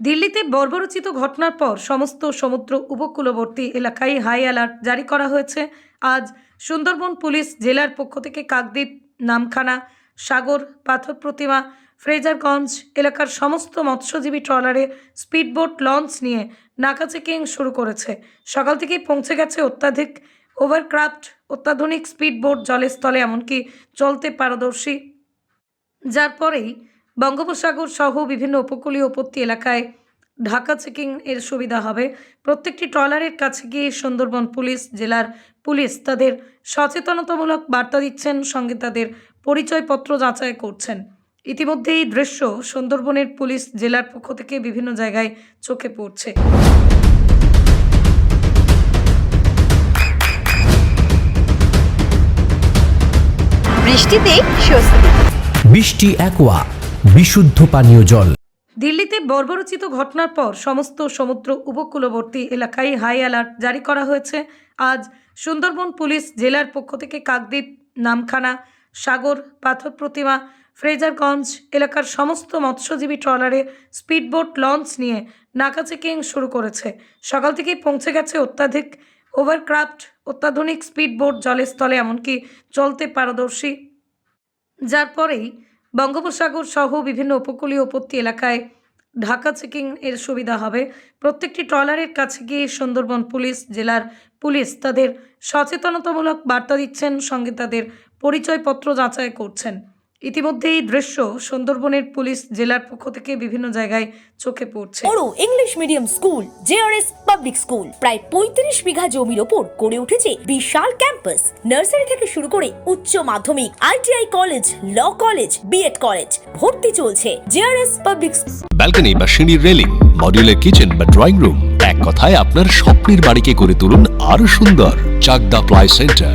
দিল্লিতে বর্বরচিত ঘটনার পর সমস্ত সমুদ্র উপকূলবর্তী এলাকায় হাই অ্যালার্ট জারি করা হয়েছে। আজ সুন্দরবন পুলিশ জেলার পক্ষ থেকে কাকদ্বীপ, নামখানা, সাগর, পাথর প্রতিমা, ফ্রেজারগঞ্জ এলাকার সমস্ত মৎস্যজীবী ট্রলারে স্পিডবোট লঞ্চ নিয়ে নাকা চেকিং শুরু করেছে। সকাল থেকেই পৌঁছে গেছে অত্যাধিক ওভারক্রাফট, অত্যাধুনিক স্পিডবোট জলের স্থলে, এমনকি চলতে পারদর্শী। যার পরেই বঙ্গোপসাগর সহ বিভিন্ন উপকূলীয় উপত্যি এলাকায় ঢাকা চেকিং এর সুবিধা হবে। প্রত্যেকটি ট্রলারের কাছে গিয়ে সুন্দরবন পুলিশ জেলার পুলিশ তাদের সচেতনতামূলক বার্তা দিচ্ছেন সঙ্গে তাদের পরিচয়পত্র যাচাই করছেন। ইতিমধ্যে এই দৃশ্য সুন্দরবনের পুলিশ জেলার পক্ষ থেকে বিভিন্ন জায়গায় চোখে পড়ছে। বৃষ্টিতে স্বস্তি। বৃষ্টি অ্যাকোয়া বিশুদ্ধ পানীয় জল। দিল্লিতে বর্বরচিত ঘটনার পর সমস্ত সমুদ্র উপকূলবর্তী এলাকায় হাই অ্যালার্ট জারি করা হয়েছে। আজ সুন্দরবন পুলিশ জেলার পক্ষ থেকে কাকদ্বীপ, নামখানা, সাগর, পাথর প্রতিমা, ফ্রেজারগঞ্জ এলাকার সমস্ত মৎস্যজীবী ট্রলারে স্পিডবোট লঞ্চ নিয়ে নাকা চেকিং শুরু করেছে। সকাল থেকেই পৌঁছে গেছে অত্যাধিক ওভারক্রাফট, অত্যাধুনিক স্পিডবোট জলের স্থলে, এমনকি চলতে পারদর্শী। যার পরেই বঙ্গোপসাগর সহ বিভিন্ন উপকূলীয় উপত্যি এলাকায় ঢাকা চেকিং এর সুবিধা হবে। প্রত্যেকটি ট্রলারের কাছে গিয়ে সুন্দরবন পুলিশ, জেলার পুলিশ তাদের সচেতনতামূলক বার্তা দিচ্ছেন, সঙ্গে তাদের পরিচয়পত্র যাচাই করছেন। ইতিমধ্যে এই দৃশ্য সুন্দরবনের পুলিশ জেলার পক্ষ থেকে বিভিন্ন জায়গায় চোখে পড়ছে। বড় English medium school JRS public school প্রায় পঁয়ত্রিশ বিঘা জমির ওপর গড়ে উঠেছে বিশাল ক্যাম্পাস নার্সারি থেকে শুরু করে উচ্চ মাধ্যমিক ITI college law college BEd college ভর্তি চলছে জেআরএস পাবলিক ব্যালকনি বা সিঁড়ির রেলিং মডিউলার কিচেন বা ড্রয়িং রুম এক কথায় আপনার স্বপ্নের বাড়িকে করে তুলুন আরও সুন্দর। Chakda ply center